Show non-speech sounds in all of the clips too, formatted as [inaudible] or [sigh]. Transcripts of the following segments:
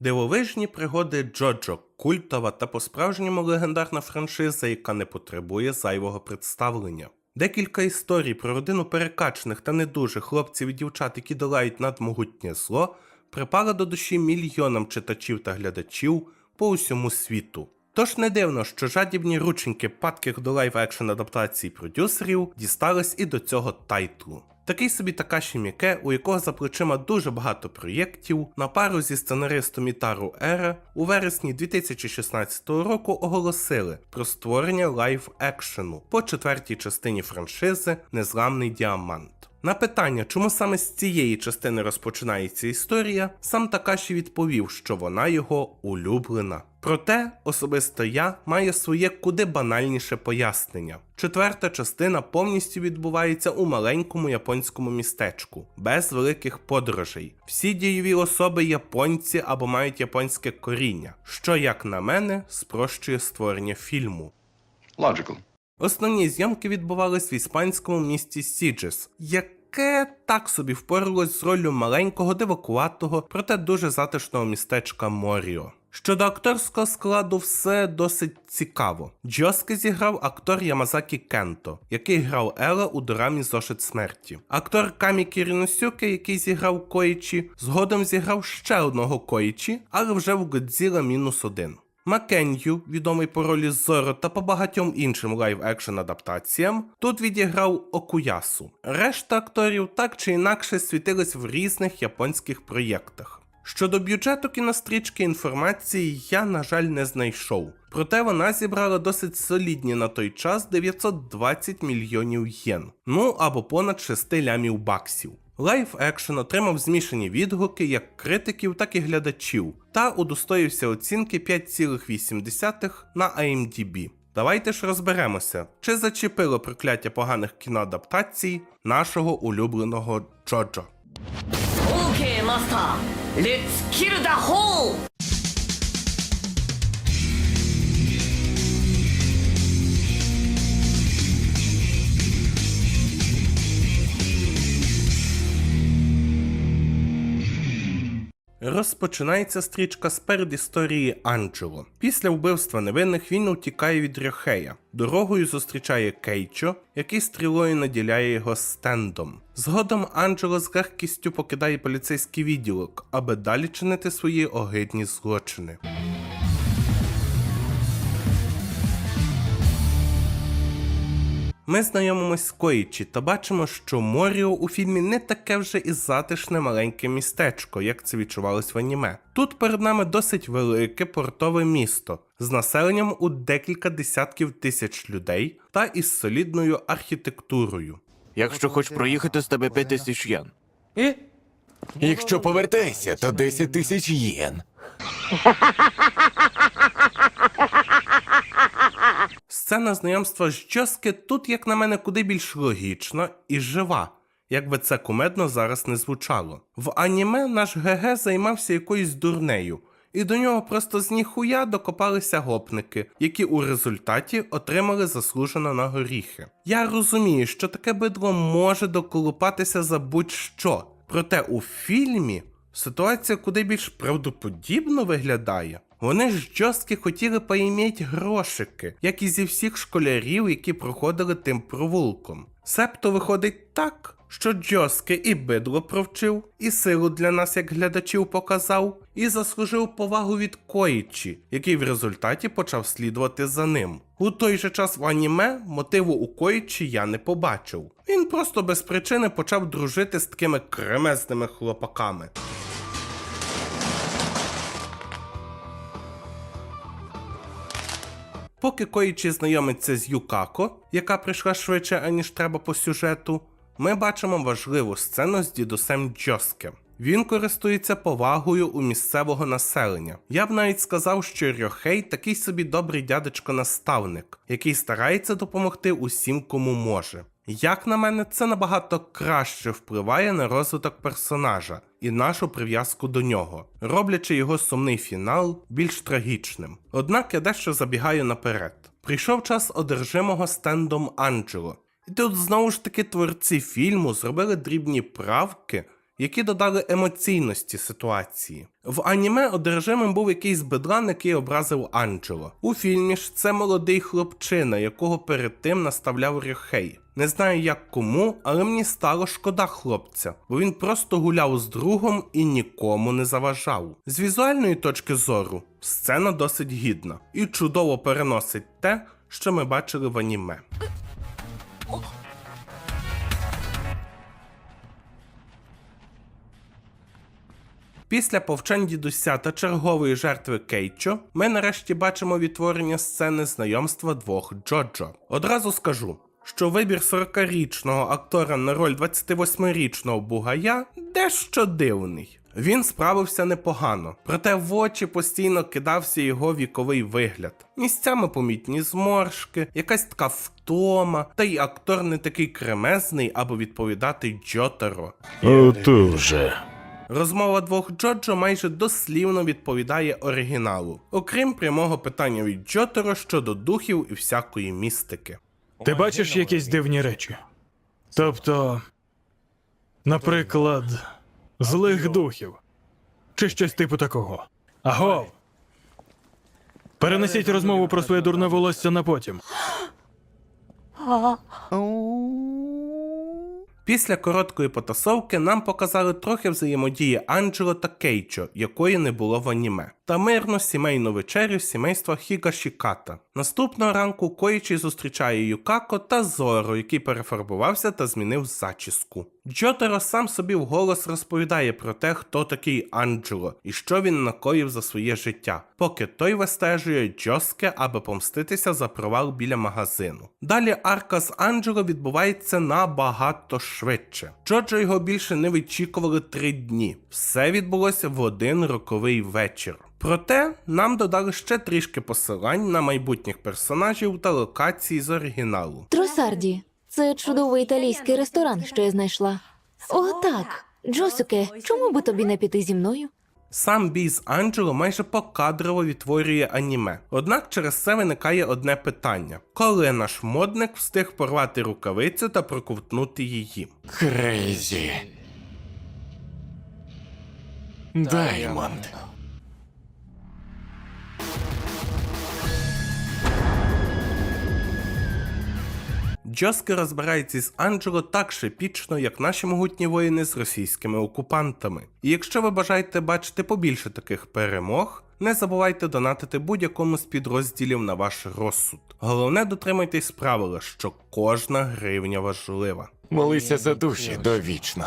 Дивовижні пригоди Джоджо культова та по-справжньому легендарна франшиза, яка не потребує зайвого представлення. Декілька історій про родину перекачаних та недужих хлопців і дівчат, які долають надмогутнє зло, припали до душі мільйонам читачів та глядачів по усьому світу. Тож не дивно, що жадібні рученьки падких до лайв-екшн адаптацій продюсерів дістались і до цього тайтлу. Такий собі Такаші Міке, у якого за плечима дуже багато проєктів, на пару зі сценаристом Ітару Ера у вересні 2016 року оголосили про створення лайв-екшену по четвертій частині франшизи Незламний діамант. На питання, чому саме з цієї частини розпочинається історія, сам Такаші відповів, що вона його улюблена. Проте особисто я маю своє куди банальніше пояснення. Четверта частина повністю відбувається у маленькому японському містечку, без великих подорожей. Всі дієві особи японці або мають японське коріння, що, як на мене, спрощує створення фільму. Logical. Основні зйомки відбувались в іспанському місті Сіджес, яке так собі впоралось з роллю маленького, дивакуватого, проте дуже затишного містечка Моріо. Щодо акторського складу, все досить цікаво. Джоске зіграв актор Ямазакі Кенто, який грав Ела у дорамі Зошит смерті. Актор Камі Кіріносюке, який зіграв Коїчі, згодом зіграв ще одного Коїчі, але вже в Годзіла мінус один. Макенью, відомий по ролі Зоро та по багатьом іншим лайв-екшн адаптаціям, тут відіграв Окуясу. Решта акторів так чи інакше світились в різних японських проєктах. Щодо бюджету кінострічки інформації я, на жаль, не знайшов. Проте вона зібрала досить солідні на той час 920 мільйонів єн, ну або понад 6 лямів баксів. Лайф екшен отримав змішані відгуки як критиків, так і глядачів, та удостоївся оцінки 5,8 на IMDb. Давайте ж розберемося, чи зачепило прокляття поганих кіноадаптацій нашого улюбленого Джоджо. Окей, okay, master. Let's kill the hole! Розпочинається стрічка з передісторії Анджело. Після вбивства невинних він утікає від Рьохея. Дорогою зустрічає Кейчо, який стрілою наділяє його стендом. Згодом Анджело з легкістю покидає поліцейський відділок, аби далі чинити свої огидні злочини. Ми знайомимось з Коїчі та бачимо, що Моріо у фільмі не таке вже і затишне маленьке містечко, як це відчувалось в аніме. Тут перед нами досить велике портове місто з населенням у декілька десятків тисяч людей та із солідною архітектурою. Якщо хочеш проїхати, з тебе 5 тисяч єн. Якщо повертайся, то 10 тисяч єн. [laughs] Сцена знайомства з Джоске тут, як на мене, куди більш логічна і жива, як би це кумедно зараз не звучало. В аніме наш ГГ займався якоюсь дурнею, і до нього просто з ніхуя докопалися гопники, які у результаті отримали заслужено на горіхи. Я розумію, що таке бидло може доколупатися за будь-що, проте у фільмі ситуація куди більш правдоподібно виглядає. Вони ж джостки хотіли поіміть грошики, як і зі всіх школярів, які проходили тим провулком. Себто виходить так, що джоски і бидло провчив, і силу для нас, як глядачів, показав, і заслужив повагу від Коїчі, який в результаті почав слідувати за ним. У той же час в аніме мотиву у Коїчі я не побачив. Він просто без причини почав дружити з такими кремезними хлопаками. Поки Коїчі знайомиться з Юкако, яка прийшла швидше, аніж треба по сюжету, ми бачимо важливу сцену з дідусем Джоске. Він користується повагою у місцевого населення. Я б навіть сказав, що Рьохей такий собі добрий дядечко-наставник, який старається допомогти усім, кому може. Як на мене, це набагато краще впливає на розвиток персонажа і нашу прив'язку до нього, роблячи його сумний фінал більш трагічним. Однак я дещо забігаю наперед. Прийшов час одержимого стендом Анджело, і тут знову ж таки творці фільму зробили дрібні правки, які додали емоційності ситуації. В аніме одержимим був якийсь бедлан, який образив Анджело. У фільмі ж це молодий хлопчина, якого перед тим наставляв Рюхей. Не знаю як кому, але мені стало шкода хлопця, бо він просто гуляв з другом і нікому не заважав. З візуальної точки зору сцена досить гідна і чудово переносить те, що ми бачили в аніме. Після повчань дідуся та чергової жертви Кейчо ми нарешті бачимо відтворення сцени знайомства двох Джоджо. Одразу скажу, що вибір 40-річного актора на роль 28-річного бугая дещо дивний. Він справився непогано, проте в очі постійно кидався його віковий вигляд. Місцями помітні зморшки, якась така втома, та й актор не такий кремезний, аби відповідати Джотаро. Отуже. Розмова двох Джоджо майже дослівно відповідає оригіналу, окрім прямого питання від Джотеро щодо духів і всякої містики. Ти бачиш якісь дивні речі? Тобто, наприклад, злих духів. Чи щось типу такого. Агов! Перенесіть розмову про своє дурне волосся на потім. [gasps] Після короткої потасовки нам показали трохи взаємодії Анджело та Кейчо, якої не було в аніме, та мирну сімейну вечерю сімейства Хігашіката. Наступного ранку Коїчі зустрічає Юкако та Зоро, який перефарбувався та змінив зачіску. Джотеро сам собі вголос розповідає про те, хто такий Анджело і що він накоїв за своє життя, поки той вистежує Джоске, аби помститися за провал біля магазину. Далі арка з Анджело відбувається набагато швидше. Джоджо його більше не вичікували три дні. Все відбулося в один роковий вечір. Проте нам додали ще трішки посилань на майбутніх персонажів та локації з оригіналу. Тросарді. Це чудовий італійський ресторан, що я знайшла. О, так. Джосуке, чому би тобі не піти зі мною? Сам бій з Анджело майже покадрово відтворює аніме. Однак через це виникає одне питання: коли наш модник встиг порвати рукавицю та проковтнути її? Крейзі. Даймонд. Джоске розбирається з Анджело так шепічно, як наші могутні воїни з російськими окупантами. І якщо ви бажаєте бачити побільше таких перемог, не забувайте донатити будь-якому з підрозділів на ваш розсуд. Головне дотримуйтесь правила, що кожна гривня важлива. Молися за душі довічно.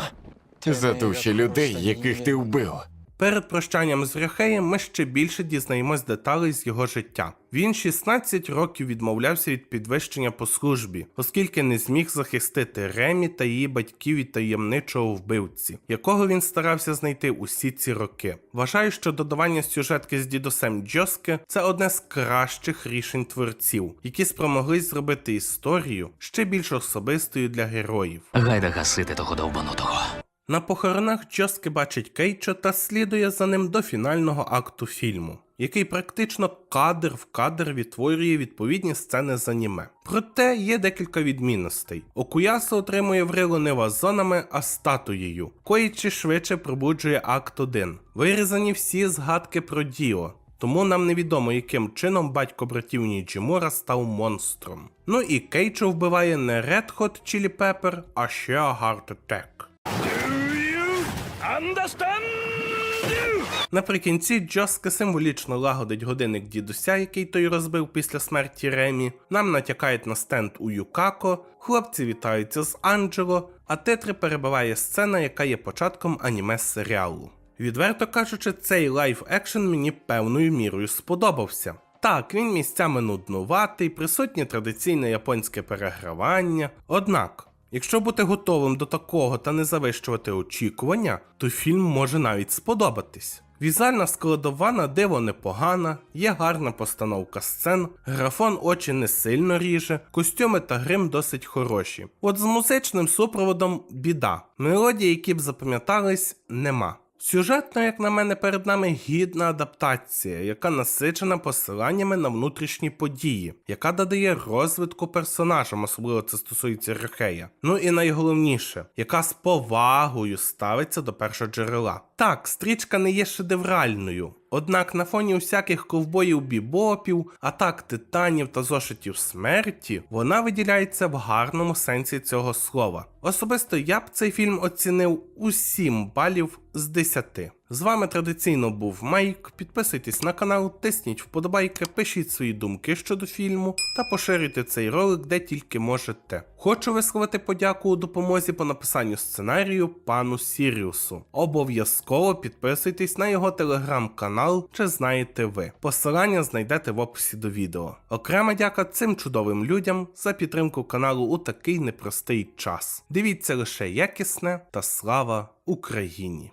За душі людей, яких ти вбив. Перед прощанням з Ряхеєм ми ще більше дізнаємось деталей з його життя. Він 16 років відмовлявся від підвищення по службі, оскільки не зміг захистити Ремі та її батьків від таємничого вбивці, якого він старався знайти усі ці роки. Вважаю, що додавання сюжетки з дідусем Джоске це одне з кращих рішень творців, які спромоглись зробити історію ще більш особистою для героїв. Гайда гасити того довбанутого. На похоронах Джоске бачить Кейчо та слідує за ним до фінального акту фільму, який практично кадр в кадр відтворює відповідні сцени з аніме. Проте є декілька відмінностей. Окуясо отримує врило не вазонами, а статуєю. Коїчі швидше пробуджує акт 1. Вирізані всі згадки про Діо. Тому нам невідомо, яким чином батько братів Ніджімура став монстром. Ну і Кейчо вбиває не Red Hot Chili Pepper, а ще Heart Attack. Наприкінці Джоске символічно лагодить годинник дідуся, який той розбив після смерті Ремі. Нам натякають на стенд у Юкако, хлопці вітаються з Анджело, а титри перебиває сцена, яка є початком аніме серіалу. Відверто кажучи, цей лайф екшен мені певною мірою сподобався. Так, він місцями нуднуватий, присутнє традиційне японське перегравання. Однак, якщо бути готовим до такого та не завищувати очікування, то фільм може навіть сподобатись. Візуальна складова на диво непогана, є гарна постановка сцен, графон очі не сильно ріже, костюми та грим досить хороші. От з музичним супроводом біда. Мелодії, які б запам'ятались, нема. Сюжетно, як на мене, перед нами гідна адаптація, яка насичена посиланнями на внутрішні події, яка додає розвитку персонажам, особливо це стосується Рехея. Ну і найголовніше, яка з повагою ставиться до першого джерела. Так, стрічка не є шедевральною. Однак на фоні усяких ковбоїв бібопів, атак титанів та зошитів смерті, вона виділяється в гарному сенсі цього слова. Особисто я б цей фільм оцінив у 7 балів з 10. З вами традиційно був Майк. Підписуйтесь на канал, тисніть вподобайки, пишіть свої думки щодо фільму та поширюйте цей ролик де тільки можете. Хочу висловити подяку у допомозі по написанню сценарію пану Сіріусу. Обов'язково підписуйтесь на його телеграм-канал, чи знаєте ви. Посилання знайдете в описі до відео. Окрема дяка цим чудовим людям за підтримку каналу у такий непростий час. Дивіться лише якісне та слава Україні!